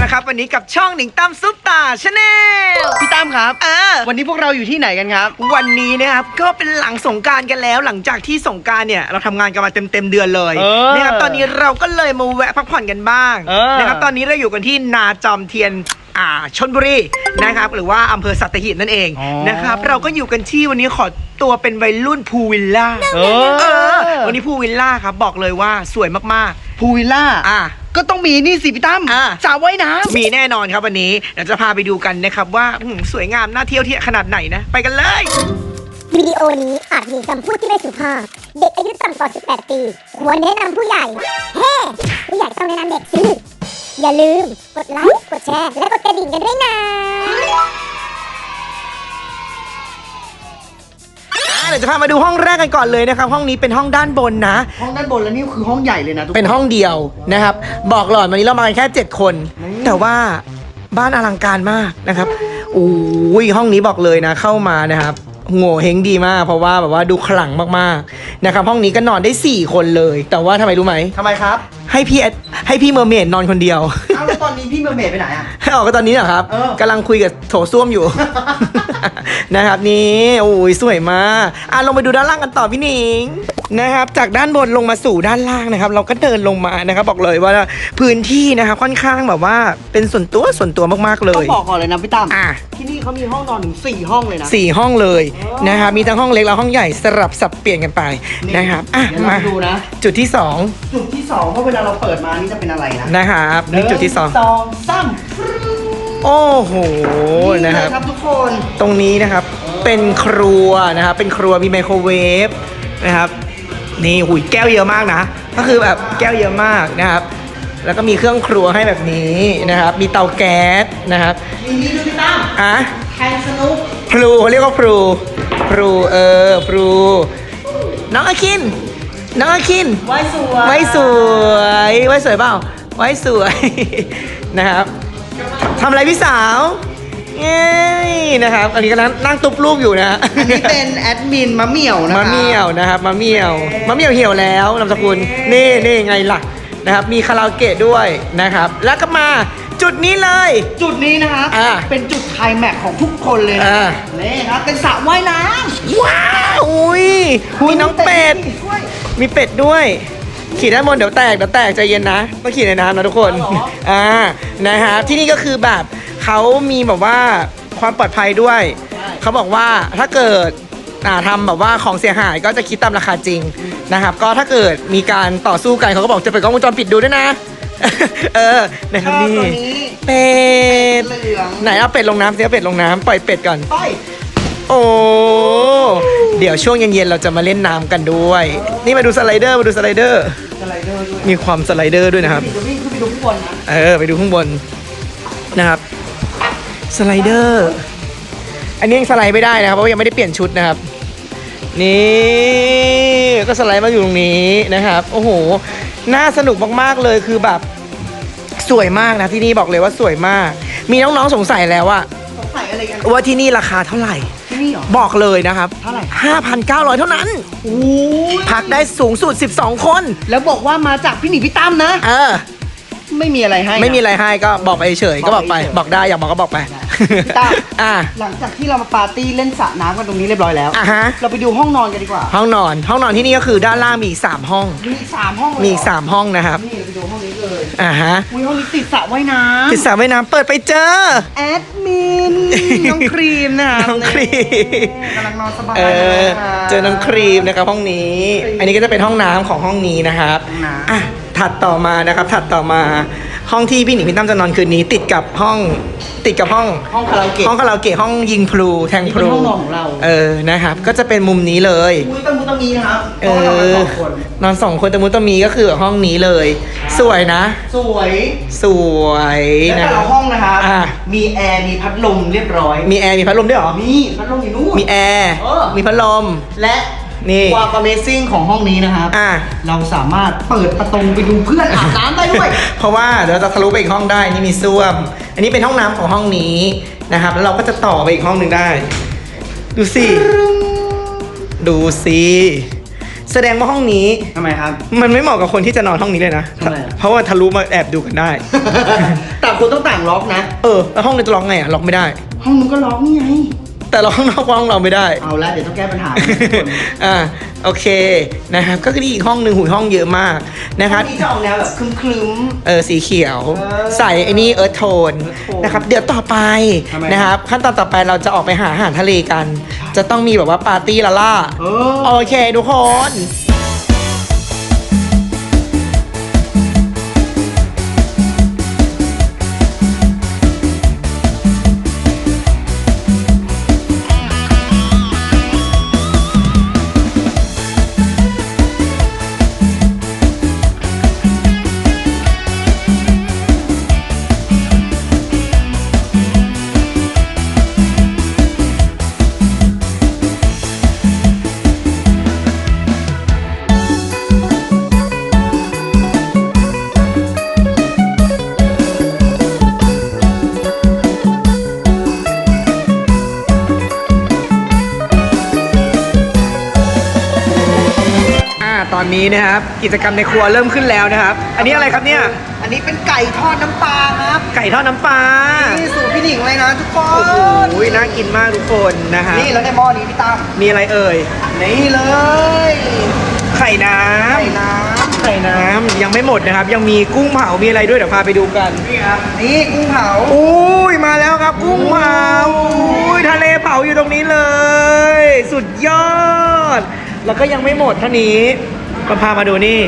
หนิงตั้มซุปตาชาแนลพี่ตั้มครับ เออ วันนี้พวกเราอยู่ที่ไหนกันครับ วันนี้นะครับก็เป็นหลังสงกรารกันแล้ว หลังจากที่สงกรารเนี่ยเราทำงานกันมาเต็มเต็มๆเดือนเลยเออนะครับตอนนี้เราก็เลยมาแวะพักผ่อนกันบ้างเออ นะครับตอนนี้เราอยู่กันที่นาจอมเทียนอ่าชนบุรีนะครับ หรือว่าอำเภอสัตหีบนั่นเองอ๋อ นะครับ เราก็อยู่กันที่วันนี้ขอตัวเป็นวัยรุ่นพูวิลล่า เอเออวันนี้พูวิลล่าครับบอกเลยว่าสวยมากพูวิลล่าๆอะ ก็ต้องมีนี่สิพี่ตั้มอ่าสระว่ายน้ำมีแน่นอนครับวันนี้เดี๋ยวจะพาไปดูกันนะครับว่าอืมสวยงามน่าเที่ยวที่ขนาดไหนนะ ไปกันเลย วิดีโอนี้อาจมีคำพูดที่ไม่สุภาพ เด็กอายุต่ำกว่า 18 ปี ควรแนะนำผู้ใหญ่ เฮ้ ผู้ใหญ่ต้องแนะนำเด็กสิ อย่าลืม กดไลค์ กดแชร์ และกดกระดิ่งกันด้วยนะ เดี๋ยวจะพามาดูห้องแรกกันก่อนเลยนะครับ ห้องนี้เป็นห้องด้านบนนะ ห้องด้านบนแล้วนี่คือห้องใหญ่เลยนะทุกคเป็นห้องเดียวนะครับ บอกหลอนวันนี้เรามากันแค่ 7 คน แต่ว่าบ้านอลังการมากนะครับอุ้ยห้องนี้บอกเลยนะเข้ามานะครับโง่เฮงดีมาก เพราะว่าแบบว่าดูขลังมากๆนะครับห้องนี้ก็นอนได้ 4 คนเลย แต่ว่าทำไมรู้ไหม ทำไมครับ ให้พี่แอดให้พี่เมอร์เมดนอนคนเดียว เอ้าแล้วตอนนี้พี่เมอร์เมดไปไหนอะ ให้ออกก็ตอนนี้เหรอครับเออ กำลังคุยกับโถส้วมอยู่ นะครับนี่โอ้ยสวยมากอะลงไปดูด้านล่างกันต่อพี่หนิงนะครับจากด้านบนลงมาสู่ด้านล่างนะครับ เราก็เดินลงมานะครับ บอกเลยว่าพื้นที่นะครับค่อนข้างแบบว่าเป็นส่วนตัวส่วนตัวมากๆเลต้อยงบอกก่อนเลยนะพี่ตั้มอะที่นี่เขามีห้องนอนถึงสี่ห้องเลยนะสี่ห้องเลยนะครับมีทั้งห้องเล็กและห้องใหญ่สลับสับเปลี่ยนกันไปนะครับอะเดี๋ยวเรามาไปดูนะจุดที่สองจุดที่สองเพราะเวลาเราเปิดมานี่จะเป็นอะไรนะนะครับนี่จุดที่สองหนึ่สองสาม โอ้โหนะครับเลยครับทุกคนตรงนี้นะครับเป็นครัวนะครับ เป็นครัวมีไมโครเวฟนะครับ นี่หุยแก้วเยอะมากนะ ก็คือแบบแก้วเยอะมากนะครับ แล้วก็มีเครื่องครัวให้แบบนี้นะครับ มีเตาแก๊สนะครับมีนี้ด้วยพี่ตั้มอะ แทงสนุกพลูเขาเรียกว่าพลูพลูเออพลูน้องอาคิน น้องอาคิน ไว้สวยไว้สวย ไว้สวยเปล่า ไว้สวย นะครับ ทำอะไรพี่สาวเย้นะครับ อันนี้กำลังนั่งตุบลูกอยู่นะฮะอันนี้เป็นแอดมินมะเหมี่ยวนะมะเมี่ยวนะครับมะเมี่ยวมะเมี่ยวเหี่ยวแล้วนามสกุลนี่นี่ไงล่ะนะครับ มีคาราโอเกะด้วยนะครับ แล้วก็มาจุดนี้เลย จุดนี้นะครับอ่าเป็นจุดไคลแม็กซ์ของทุกคนเลยนะอ่า นี่ครับเป็นสระว่ายน้ว้าวอุ้ยำมีน้องเป็ด ด้วยมีเป็ดด้วย ขี่ด้านบนเดี๋ยวแตกเดี๋ยวแตกใจเย็นนะต้องขี่ในน้ำนะทุกคนอ๋อเหรออ่านะครับที่นี่ก็คือแบบเขามีแบบว่าความปลอดภัยด้วยเขาบอกว่าถ้าเกิดอ่าทำแบบว่าของเสียหายก็จะคิดตามราคาจริงนะครับ ก็ถ้าเกิดมีการต่อสู้กันเขาก็บอกจะเปิดกล้องวงจรปิดดูด้วยนะ เออนะคชรับอบนี่ตัวนี้เป็ดเหลืองไหนเอาเป็ดลงน้ำสิเอาเป็ดลงน้ำปล่อยเป็ดก่อนไป โอ้เดี๋ยวช่วงเย็นๆเราจะมาเล่นน้ำกันด้วย นี่มาดูสไลเดอร์มาดูสไลเดอร์สไลเดอร์ด้วยมีความสไลเดอร์ด้วยนะครับจะวิ่งขึ้นไปดูข้างบนนะเออไปดูข้างบนนะครับสไลเดอร์อันนี้ยังสไลด์ไม่ได้นะครับเพราะว่ายังไม่ได้เปลี่ยนชุดนะครับ นี่ก็สไลด์มาอยู่ตรงนี้นะครับ โอ้โหน่าสนุกมากๆเลยคือแบบสวยมากนะที่นี่บอกเลยว่าสวยมาก มีน้องๆสงสัยแล้วว่าสงสัยอะไรกันว่าที่นี่ราคาเท่าไหร่ที่ นี่เหรอ บอกเลยนะครับเท่าไหร่ 5,900 เท่านั้น โอ้ยพักได้สูงสุด 12 คน แล้วบอกว่ามาจากพี่หนิพี่ตั้มนะ เออ ไม่มีอะไรให้น ไม่มีอะไรให้ก็บอกไปเฉยๆก็บอกไป บอกไปเฉยบอกได้อยากบอกก็บอกไปพี่ตั้ม อะ หลังจากที่เรามาปาร์ตี้เล่นสระน้ำกันตรงนี้เรียบร้อยแล้ว อะฮะ เราไปดูห้องนอนกันดีกว่า ห้องนอน ห้องนอนที่นี่ก็คือด้านล่างมีอีก3ห้อง มีอีกสามห้องเลยมีอีกเหร3ห้องนะครับ นี่เราไปดูห้องนี้เลย อะฮะอุ้ยห้องนี้ติดสระว่ายน้ำติดสระว่ายน้ำเปิดไปเจอแอดมินน้องครีมนะน้องครีมกำลังนอนสบายเออ ลยะ เจอน้องครีมนะครับห้องนี้ อันนี้ก็จะเป็นห้องน้ำของห้องนี้นะครับห้องน้ำ อะถัดต่อมานะครับ ถัดต่อมา ห้องที่พี่หนิงพี่ตั้มจะนอนคืนนี้ ติดกับห้องติดกับห้อง ห้องคาราโอเกะ ห้องคาราโอเกะห้องยิงพลูแทงพลูนี่เป็นห้องนอนของเรา เออนะครับ ก็จะเป็นมุมนี้เลย อุ้ยตะมุตะมีนะครับเอห้งนอนอสองคนนอนสองคนแต่มุตมีก็คือห้องนี้เลย สวยนะ สวยสวยและนะ แต่ละห้องนะครับอะ มีแอร์มีพัดลมเรียบร้อยมีแอร์มีพัดลมด้วยเหรอมีพัดลมอยู่นู่น มีแอร์ เออ มีพัดลม และ นี่ ความ Amazing ของห้องนี้นะครับ อะ เราสามารถเปิดประตูไปดูเพื่อนอาบน้ำได้ด้วย เพราะว่าเดี๋ยวเราจะทะลุไปอีกห้องได้นี่มีส้วม อันนี้เป็นห้องน้ำของห้องนี้นะครับ แล้วเราก็จะต่อไปอีกห้องหนึ่งได้ ดูสิ ดูสิแสดงว่าห้องนี้ ทำไมครับ มันไม่เหมาะกับคนที่จะนอนห้องนี้เลยนะ ทำไมอะ เพราะว่าทะลุมาแอบดูกันได้แต่คุณต้องต่างล็อกนะ เออแล้วห้องนี้จะล็อกไงอะล็อกไม่ได้ ห้องนู้นก็ล็อกนี่ไง แต่ล็อกข้างนอกห้องเราไม่ได้ เอาละเดี๋ยวต้องแก้ปัญหานะทุกคนอ่าโอเคนะครับก็คืออีกห้องหนึ่งหุยห้องเยอะมากนะครับนี่จะออกแนวแบบคลึ้มเออสีเขียวเออใส่ไอ้นี่เอิร์ธโทน Earth tone นะครับเดี๋ยวต่อไปทำไมนะครับขั้นตอนต่อไปเราจะออกไปหาอาหารทะเลกัน จะต้องมีแบบว่าปาร์ตี้ละล่าๆเออโอเคทุกคน นนี้นะครับ กิจกรรมในครัวเริ่มขึ้นแล้วนะครับ อันนี้อะไรครับเนี่ย อันนี้เป็นไก่ทอดน้ำปลาครับไก่ทอดน้ำปลา นี่สูตรพี่หนิงเลยนะทุกคโอ้โห นน่ากินมากทุกคนนะฮะนี่แล้วในหม้อนี้พี่ตั้มมีอะไรเอ่ย นี่เลยไข่น้ำไก่น้ไข่น้ำยังไม่หมดนะครับ ยังมีกุ้งเผา มีอะไรด้วยเดี๋ยวพาไปดูกันำนี่ครับนี่กุ้งเผาอุ้ยมาแล้วครับกุ้งเผาอุ้ยทะเลเผาอยู่ตรงนี้เลย สุดยอด แล้วก็ยังไม่หมดเท่านี้ มาพามาดูนี่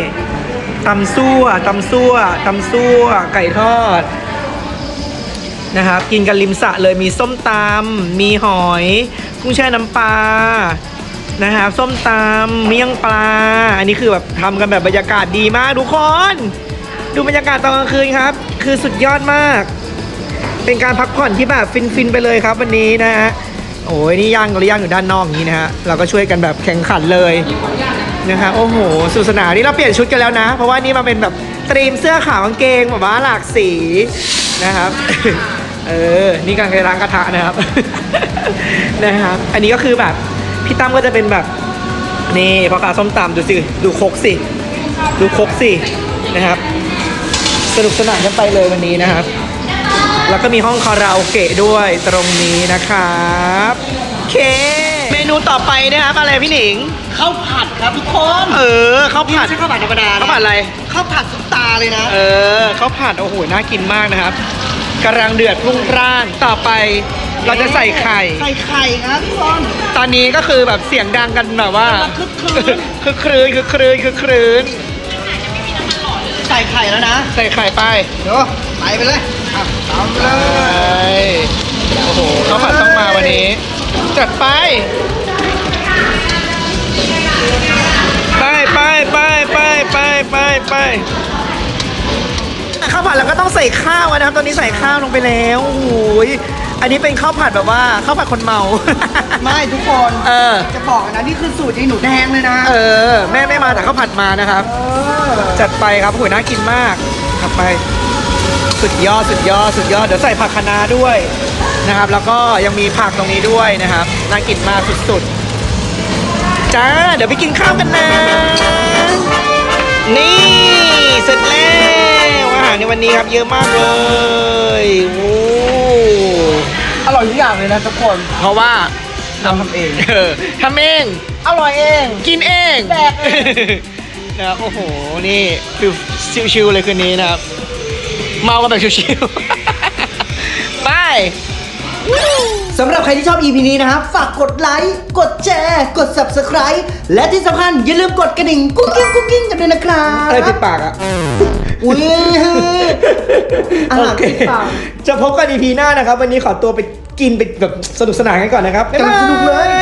ตำซั่วตำซั่วตำซั่วไก่ทอดนะครับกินกันริมสะเลยมีส้มตำมีหอย กุ้งแช่น้ำปลานะครับส้มตำเมี่ยงปลา อันนี้คือแบบทำกันแบบบรรยากาศดีมากทุกคน ดูบรรยากาศตอนกลางคืนครับ คือสุดยอดมาก เป็นการพักผ่อนที่แบบฟินๆไปเลยครับวันนี้นะฮะโอ้ยนี่ย่างก็ย่างอยู่ด้านนอกนี้นะฮะเราก็ช่วยกันแบบแข่งขันเลย นะครับโอ้โหสนุกสนานนี่เราเปลี่ยนชุดกันแล้วนะ เพราะว่านี่มาเป็นแบบตรีมเสื้อขาวกางเกงแบบว่าหลากสีนะครับ เออ นี่การล้างกระทะนะครับ นะครับ อันนี้ก็คือแบบพี่ตั้มก็จะเป็นแบบนี่พ่อค้าส้มตำดูสิดูครกสิดูครกสินะครับ สนุกสนานกันไปเลยวันนี้นะครับ แล้วก็มีห้องคาราโอเกะด้วยตรงนี้นะครับ เคเม นูต่อไปนะครับอะไรพี่หนิง ข้าวผัดครับทุกคนเออข้าวนี่ผัดไม่ใช่ข้าวผัดธรรมดานะข้าวผัดอะไร ข้าวผัดซุปตาเลยนะ เออข้าวผัดโอ้โหน่ากินมากนะครับกำลังเดือดพรุ่งพร่านต่อไปเราจะใส่ไข่ ใส่ไข่ครับทุกคน ตอนนี้ก็คือแบบเสียงดังกันแบบว่าคึกคืน คือครืนคือครืนคือครืนใส่ไข่แล้วนะใส่ไข่ไปเดี๋ยวไปไปเลยอะตามเลไปยโอ้โหข้าวผัดต้องมาวันนี้ จัดไปไป ใส่ข้าวนะครับ ตอนนี้ใส่ข้าวลงไปแล้วโอ้โหยอันนี้เป็นข้าวผัดแบบว่าข้าวผัดคนเมา ไม่ทุกคนเออ จะบอกนะนี่คือสูตรยายหนูแดงเลยนะเออ แม่ไม่มาแต่ข้าวผัดมานะครับเออจัดไปครับโอ้ยน่ากินมากขับไป สุดยอดสุดยอดสุดยอดเดี๋ยวใส่ผักคะน้าด้วยนะครับ แล้วก็ยังมีผักตรงนี้ด้วยนะครับน่ากินมากสุดๆจ้าเดี๋ยวไปกินข้าวกันนะ นี่เสร็จแล้ว อาหารในวันนี้ครับเยอะมากเลยโอ้อร่อยทุกอย่างเลยนะทุกคน เพราะว่าเราทำเอง เออทำเอง อร่อยเอง กินเองแดกเอง นะครับโอ้โห นี่ฟิลชิวๆเลยคืนนี้นะครับ เมากันแบบชิวๆ ไป สำหรับใครที่ชอบ EP นี้นะครับ ฝากกดไลค์ กดแชร์ กด Subscribe และที่สำคัญอย่าลืมกดกระดิ่ง กุ๊กกิ๊งกุ๊กกิ๊งกันด้วยนะครับ อะไรติดปากอะ อุ้ยอาโอหารเคติดปากจะพบกัน EP หน้านะครับ วันนี้ขอตัวไปกินไปแบบสนุกสนานกันก่อนนะครับบ๊ายกำลับางสนุกเลยย